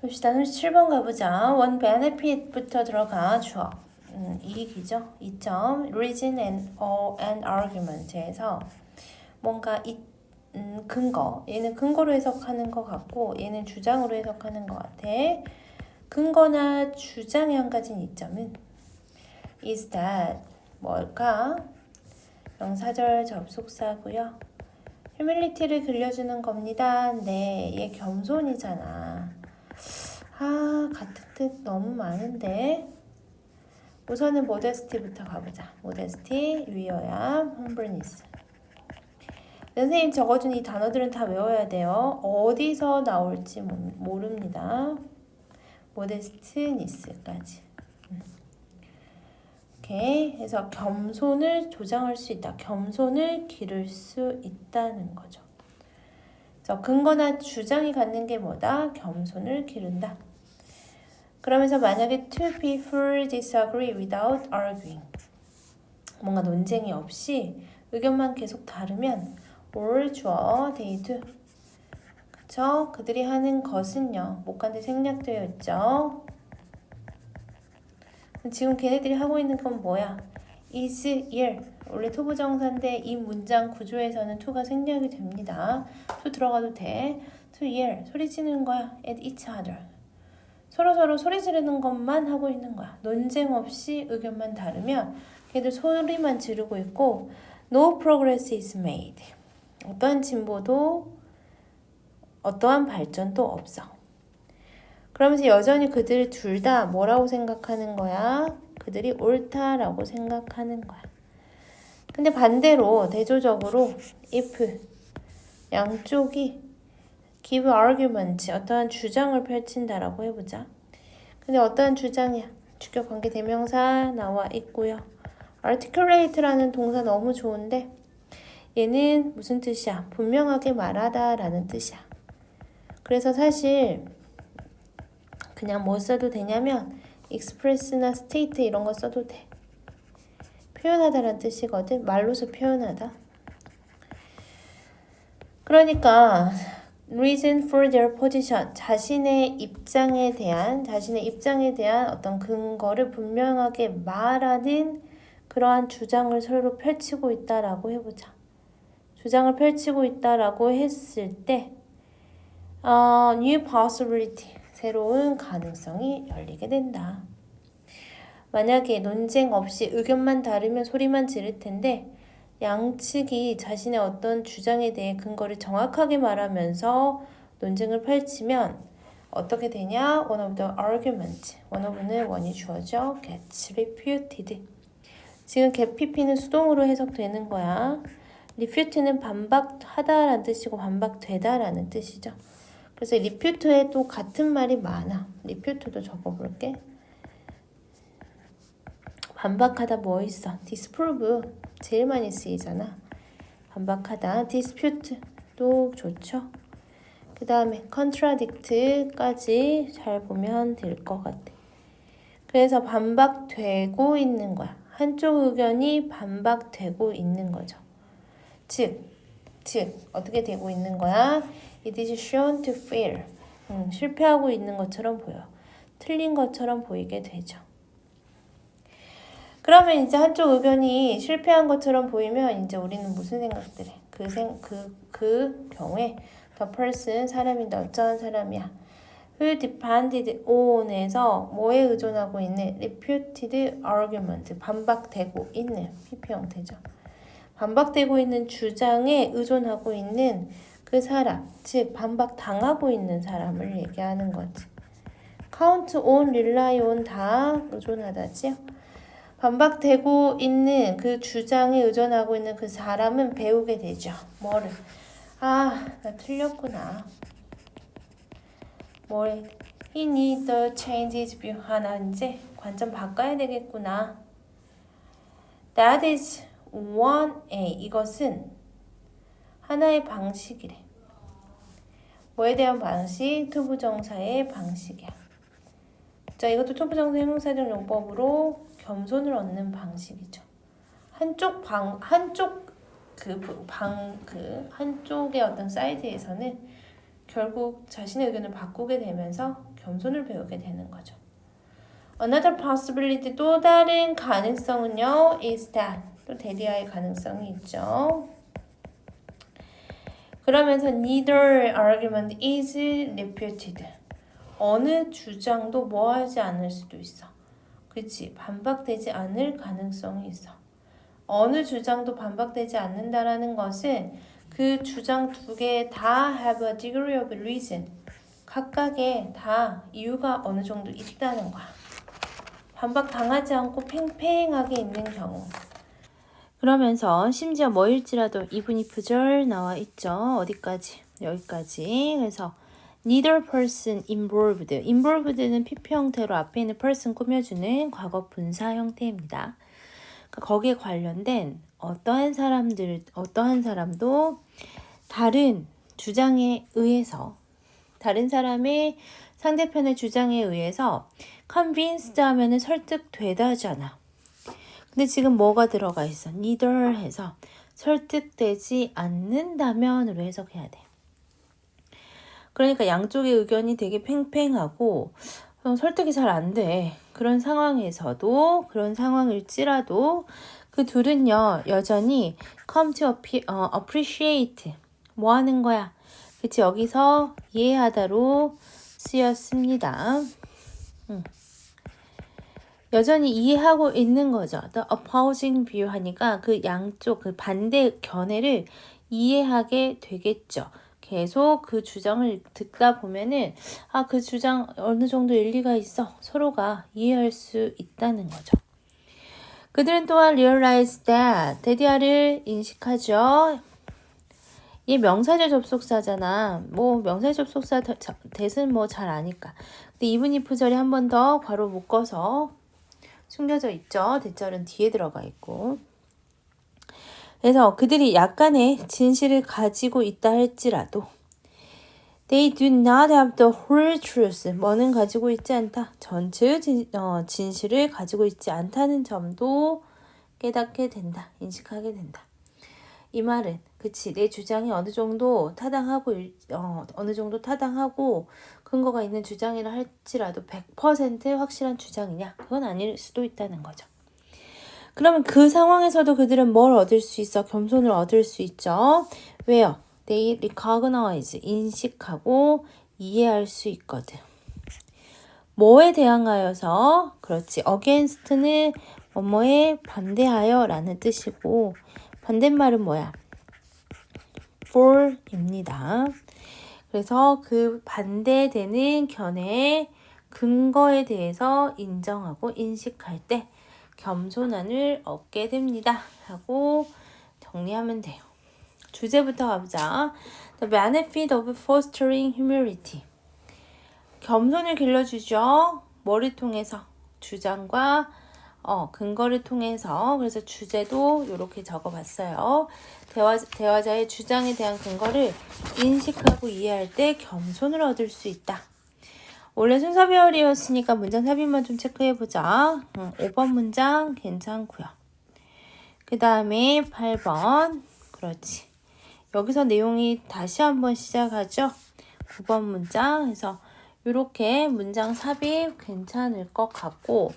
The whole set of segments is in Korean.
봅시다. 37번 가보자. 원 benefit부터 들어가 주어. 음, 이익이죠. 2점. reason and, or, and argument에서 뭔가 이, 음, 근거. 얘는 근거로 해석하는 것 같고 얘는 주장으로 해석하는 것 같아. 근거나 주장의 한 가지는 이점은 is that 뭘까? 명사절 접속사고요. 휴밀리티를 들려주는 겁니다. 네, 얘 겸손이잖아. 아, 같은 뜻 너무 많은데. 우선은 모데스티부터 가보자. 모데스티, 위어야, 홈블니스. 선생님 적어준 이 단어들은 다 외워야 돼요. 어디서 나올지 모- 모릅니다. 모데스트니스까지. 음. 오케이. 그래서 겸손을 조장할 수 있다. 겸손을 기를 수 있다는 거죠. 그래서 근거나 주장이 갖는 게 뭐다? 겸손을 기른다. 그러면서 만약에 two people disagree without arguing 뭔가 논쟁이 없이 의견만 계속 다르면 or 주어 they do. 그쵸? 그들이 하는 것은요 목간대 생략되어 있죠? 지금 걔네들이 하고 있는 건 뭐야? is, year 원래 투부정사인데 이 문장 구조에서는 to가 생략이 됩니다. to 들어가도 돼. to year 소리 지르는 거야. at each other 서로 서로 소리 지르는 것만 하고 있는 거야. 논쟁 없이 의견만 다르면 걔들 소리만 지르고 있고 no progress is made. 어떠한 진보도 어떠한 발전도 없어. 그러면서 여전히 그들 둘 다 뭐라고 생각하는 거야? 그들이 옳다라고 생각하는 거야. 근데 반대로 대조적으로 if 양쪽이 give argument 어떠한 주장을 펼친다라고 해보자. 근데 어떠한 주장이야? 주격 관계 대명사 나와 있고요. articulate라는 동사 너무 좋은데 얘는 무슨 뜻이야? 분명하게 말하다라는 뜻이야. 그래서 사실 그냥 뭐 써도 되냐면 express나 state 이런 거 써도 돼. 표현하다라는 뜻이거든. 말로서 표현하다. 그러니까 reason for their position 자신의 입장에 대한 자신의 입장에 대한 어떤 근거를 분명하게 말하는 그러한 주장을 서로 펼치고 있다라고 해보자. 주장을 펼치고 있다라고 했을 때 어, new possibility 새로운 가능성이 열리게 된다. 만약에 논쟁 없이 의견만 다르면 소리만 지를 텐데 양측이 자신의 어떤 주장에 대해 근거를 정확하게 말하면서 논쟁을 펼치면 어떻게 되냐? One of the argument. one of는 원이 주어져 gets refuted. 지금 get pp는 수동으로 해석되는 거야. refute는 반박하다라는 뜻이고 반박되다라는 뜻이죠. 그래서 refute에 또 같은 말이 많아. refute도 적어볼게. 반박하다 뭐 있어? disprove 제일 많이 쓰이잖아. 반박하다. dispute도 좋죠. 그 다음에 contradict까지 잘 보면 될 것 같아. 그래서 반박되고 있는 거야. 한쪽 의견이 반박되고 있는 거죠. 즉, 즉 어떻게 되고 있는 거야? It is shown to fail. 음, 실패하고 있는 것처럼 보여. 틀린 것처럼 보이게 되죠. 그러면 이제 한쪽 의견이 실패한 것처럼 보이면 이제 우리는 무슨 생각들 해? 그 생, 그, 그 경우에 the person, 사람인데 어쩌한 사람이야. who depended on에서 뭐에 의존하고 있는 refuted argument, 반박되고 있는 PP 형태죠. 반박되고 있는 주장에 의존하고 있는 그 사람, 즉 반박 당하고 있는 사람을 얘기하는 거지. count on, rely on 다 의존하다지요. 반박되고 있는 그 주장에 의존하고 있는 그 사람은 배우게 되죠. 뭐를? 아, 나 틀렸구나. 뭘? He need to change his view. 아, 나 이제 관점 바꿔야 되겠구나. That is one A. 이것은 하나의 방식이래. 뭐에 대한 방식? 투부정사의 방식이야. 자, 이것도 투부정사 형용사적 용법으로 겸손을 얻는 방식이죠. 한쪽 방 한쪽 그방그 한쪽의 어떤 사이드에서는 결국 자신의 의견을 바꾸게 되면서 겸손을 배우게 되는 거죠. Another possibility 또 다른 가능성은요 is that 또 대리아의 가능성이 있죠. 그러면서 neither argument is refuted. 어느 주장도 뭐하지 않을 수도 있어. 그치 반박되지 않을 가능성이 있어. 어느 주장도 반박되지 않는다라는 것은 그 주장 두 개 다 have a degree of reason. 각각의 다 이유가 어느 정도 있다는 거야. 반박 당하지 않고 팽팽하게 있는 경우. 그러면서 심지어 뭐일지라도 이분이 부절 나와 있죠. 어디까지? 여기까지. 그래서 neither person involved. involved는 PP 형태로 앞에 있는 person 꾸며주는 과거 분사 형태입니다. 그러니까 거기에 관련된 어떠한 사람들, 어떠한 사람도 다른 주장에 의해서 다른 사람의 상대편의 주장에 의해서 convinced 하면은 설득되다잖아. 근데 지금 뭐가 들어가 있어? neither 해서 설득되지 않는다면으로 해석해야 돼. 그러니까 양쪽의 의견이 되게 팽팽하고 어, 설득이 잘 안 돼. 그런 상황에서도 그런 상황일지라도 그 둘은요 여전히 come to 어, appreciate 뭐 하는 거야? 그치 여기서 이해하다로 쓰였습니다. 음. 여전히 이해하고 있는 거죠. The opposing view 하니까 그 양쪽 그 반대 견해를 이해하게 되겠죠. 계속 그 주장을 듣다 보면은 아 그 주장 어느 정도 일리가 있어 서로가 이해할 수 있다는 거죠. 그들은 또한 realize that 데디아를 인식하죠. 이 명사절 접속사잖아. 뭐 명사절 접속사 대은 뭐 잘 아니까. 근데 이분이 부절이 한 번 더 괄호 묶어서 숨겨져 있죠. 대절은 뒤에 들어가 있고. 그래서 그들이 약간의 진실을 가지고 있다 할지라도 They do not have the whole truth. 뭐는 가지고 있지 않다. 전체 진, 어, 진실을 가지고 있지 않다는 점도 깨닫게 된다. 인식하게 된다. 이 말은 그치 내 주장이 어느 정도 타당하고 어, 어느 정도 타당하고 근거가 있는 주장이라 할지라도 100% 확실한 주장이냐 그건 아닐 수도 있다는 거죠. 그러면 그 상황에서도 그들은 뭘 얻을 수 있어? 겸손을 얻을 수 있죠. 왜요? They recognize 인식하고 이해할 수 있거든. 뭐에 대항하여서 그렇지 against는 뭐뭐에 반대하여 라는 뜻이고 반대말은 뭐야? for입니다. 그래서 그 반대되는 견해의 근거에 대해서 인정하고 인식할 때 겸손함을 얻게 됩니다. 하고 정리하면 돼요. 주제부터 가보자. The benefit of fostering humility. 겸손을 길러주죠. 뭐를 통해서? 주장과 어, 근거를 통해서 그래서 주제도 이렇게 적어봤어요. 대화, 대화자의 주장에 대한 근거를 인식하고 이해할 때 겸손을 얻을 수 있다. 원래 순서별이었으니까 문장 삽입만 좀 체크해보자. 응, 5번 문장 괜찮고요. 그 다음에 8번 그렇지. 여기서 내용이 다시 한번 시작하죠. 9번 문장 해서 이렇게 문장 삽입 괜찮을 것 같고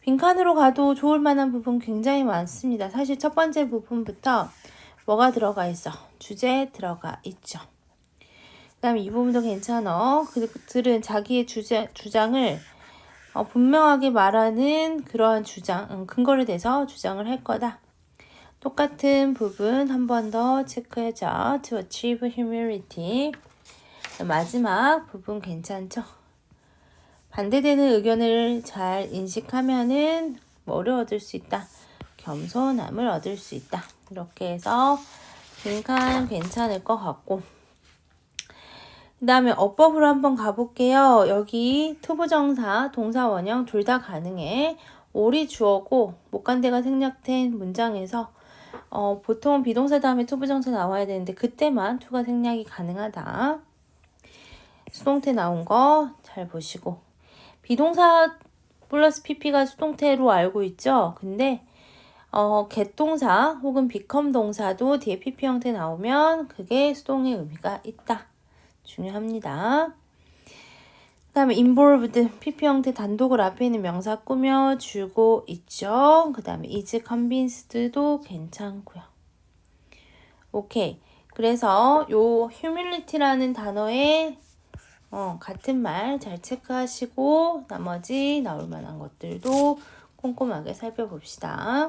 빈칸으로 가도 좋을 만한 부분 굉장히 많습니다. 사실 첫 번째 부분부터 뭐가 들어가 있어? 주제 들어가 있죠. 그 다음에 이 부분도 괜찮아. 그들은 자기의 주제, 주장을 어, 분명하게 말하는 그러한 주장, 음, 근거를 대서 주장을 할 거다. 똑같은 부분 한 번 더 체크해줘. To achieve humility. 마지막 부분 괜찮죠? 반대되는 의견을 잘 인식하면은 뭐를 얻을 수 있다? 겸손함을 얻을 수 있다. 이렇게 해서 빈칸 괜찮을 것 같고 그 다음에 어법으로 한번 가볼게요. 여기 투부정사, 동사 원형 둘 다 가능해. 올이 주어고 목간대가 생략된 문장에서 어, 보통 비동사 다음에 투부정사 나와야 되는데 그때만 투가 생략이 가능하다. 수동태 나온 거 잘 보시고 비동사 플러스 pp가 수동태로 알고 있죠. 근데 어, get 동사 혹은 become 동사도 뒤에 pp 형태 나오면 그게 수동의 의미가 있다. 중요합니다. 그 다음에 involved, PP 형태 단독을 앞에 있는 명사 꾸며주고 있죠. 그 다음에 is convinced도 괜찮고요. 오케이. 그래서 요 humility라는 단어에 어, 같은 말 잘 체크하시고 나머지 나올 만한 것들도 꼼꼼하게 살펴봅시다.